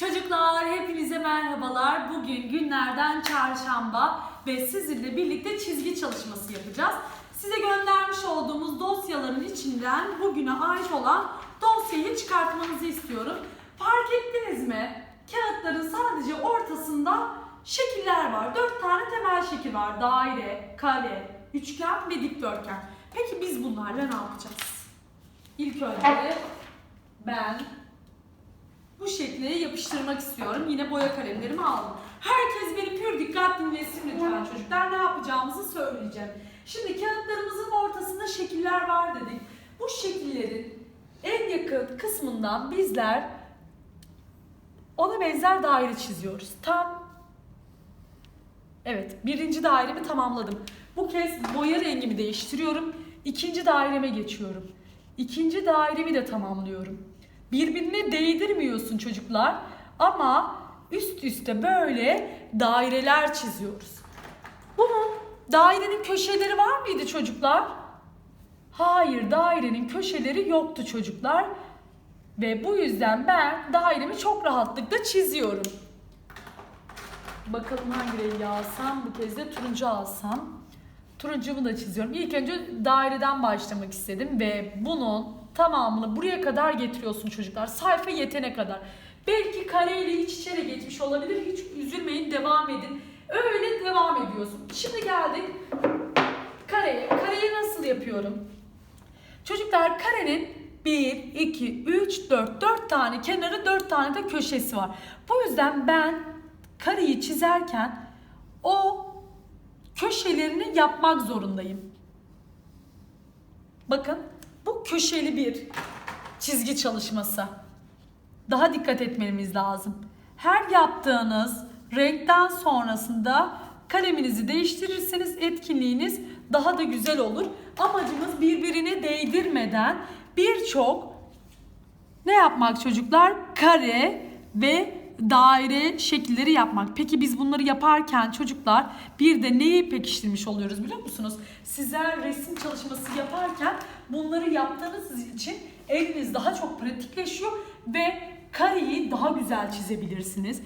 Çocuklar hepinize merhabalar. Bugün günlerden çarşamba ve sizinle birlikte çizgi çalışması yapacağız. Size göndermiş olduğumuz dosyaların içinden bugüne ait olan dosyayı çıkartmanızı istiyorum. Fark ettiniz mi? Kağıtların sadece ortasında şekiller var. Dört tane temel şekil var. Daire, kare, üçgen ve dikdörtgen. Peki biz bunlarla ne yapacağız? İlk önce ben bu şekle yapıştırmak istiyorum. Yine boya kalemlerimi aldım. Herkes beni pür dikkat dinlesin lütfen çocuklar. Ne yapacağımızı söyleyeceğim. Şimdi kağıtlarımızın ortasında şekiller var dedik. Bu şekillerin en yakın kısmından bizler ona benzer daire çiziyoruz. Tam Evet, birinci dairemi tamamladım. Bu kez boya rengimi değiştiriyorum. İkinci daireme geçiyorum. İkinci dairemi de tamamlıyorum. Birbirine değdirmiyorsun çocuklar ama üst üste böyle daireler çiziyoruz. Bunun dairenin köşeleri var mıydı çocuklar? Hayır, dairenin köşeleri yoktu çocuklar. Ve bu yüzden ben dairemi çok rahatlıkla çiziyorum. Bakalım hangi rengi alsam. Bu kez de turuncu alsam. Turuncumu da çiziyorum. İlk önce daireden başlamak istedim ve bunun tamamını buraya kadar getiriyorsun çocuklar. Sayfa yetene kadar. Belki kareyle iç içe de geçmiş olabilir. Hiç üzülmeyin, devam edin. Öyle devam ediyorsun. Şimdi geldik kareye. Kareyi nasıl yapıyorum? Çocuklar karenin 1, 2, 3, 4, 4 tane kenarı 4 tane de köşesi var. Bu yüzden ben kareyi çizerken o köşelerini yapmak zorundayım. Bakın bu köşeli bir çizgi çalışması. Daha dikkat etmemiz lazım. Her yaptığınız renkten sonrasında kaleminizi değiştirirseniz etkinliğiniz daha da güzel olur. Amacımız birbirine değdirmeden birçok ne yapmak çocuklar? Kare ve daire şekilleri yapmak. Peki biz bunları yaparken çocuklar bir de neyi pekiştirmiş oluyoruz biliyor musunuz? Sizler resim çalışması yaparken bunları yaptığınız için eliniz daha çok pratikleşiyor ve kareyi daha güzel çizebilirsiniz.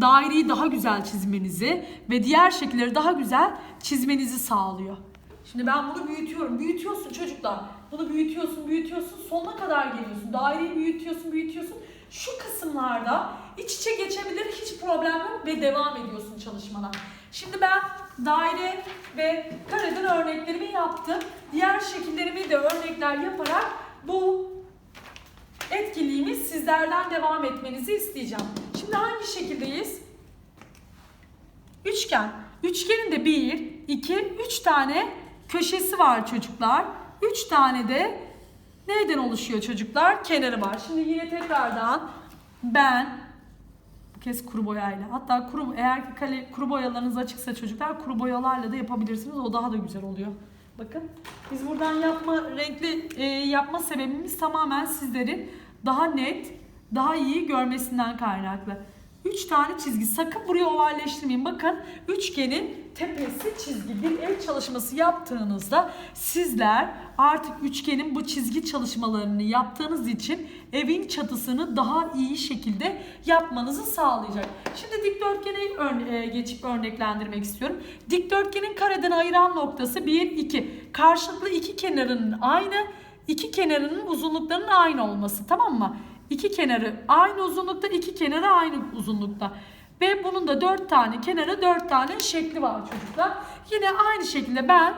Daireyi daha güzel çizmenizi ve diğer şekilleri daha güzel çizmenizi sağlıyor. Şimdi ben bunu büyütüyorum. Büyütüyorsun çocuklar. Bunu büyütüyorsun, büyütüyorsun. Sonuna kadar geliyorsun. Daireyi büyütüyorsun, büyütüyorsun. Şu kısımlarda iç içe geçebilir hiç problem yok ve devam ediyorsun çalışmana. Şimdi ben daire ve kareden örneklerimi yaptım. Diğer şekillerimi de örnekler yaparak bu etkinliğimiz sizlerden devam etmenizi isteyeceğim. Şimdi hangi şekildeyiz? Üçgen. Üçgenin de 1, 2, 3 tane köşesi var çocuklar. 3 tane de neyden oluşuyor çocuklar? Kenarı var. Şimdi yine tekrardan ben bu kez kuru boyayla. Hatta kuru eğer ki kale, kuru boyalarınız açıksa çocuklar kuru boyalarla da yapabilirsiniz. O daha da güzel oluyor. Bakın biz buradan yapma renkli e, yapma sebebimiz tamamen sizlerin daha net, daha iyi görmesinden kaynaklı. 3 tane çizgi. Sakın buraya ovalleştirmeyin. Bakın üçgenin tepesi çizgi. Bir ev çalışması yaptığınızda sizler artık üçgenin bu çizgi çalışmalarını yaptığınız için evin çatısını daha iyi şekilde yapmanızı sağlayacak. Şimdi dikdörtgene örne- e, geçip örneklendirmek istiyorum. Dikdörtgenin kareden ayıran noktası 1, 2. Karşılıklı iki kenarının aynı, iki kenarının uzunluklarının aynı olması. Tamam mı? İki kenarı aynı uzunlukta, iki kenarı aynı uzunlukta. Ve bunun da dört tane kenarı, dört tane şekli var çocuklar. Yine aynı şekilde ben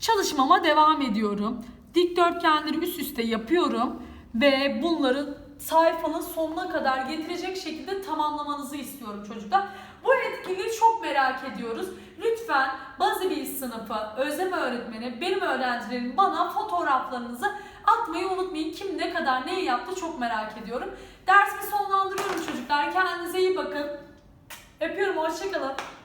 çalışmama devam ediyorum. Dikdörtgenleri üst üste yapıyorum ve bunları sayfanın sonuna kadar getirecek şekilde tamamlamanızı istiyorum çocuklar. Bu etkinliği çok merak ediyoruz. Lütfen bazı bir sınıfı, Özlem öğretmeni, benim öğrencilerim bana fotoğraflarınızı atmayı unutmayın. Kadar neyi yaptı çok merak ediyorum. Dersimi sonlandırıyorum çocuklar. Kendinize iyi bakın. Öpüyorum. Hoşçakalın.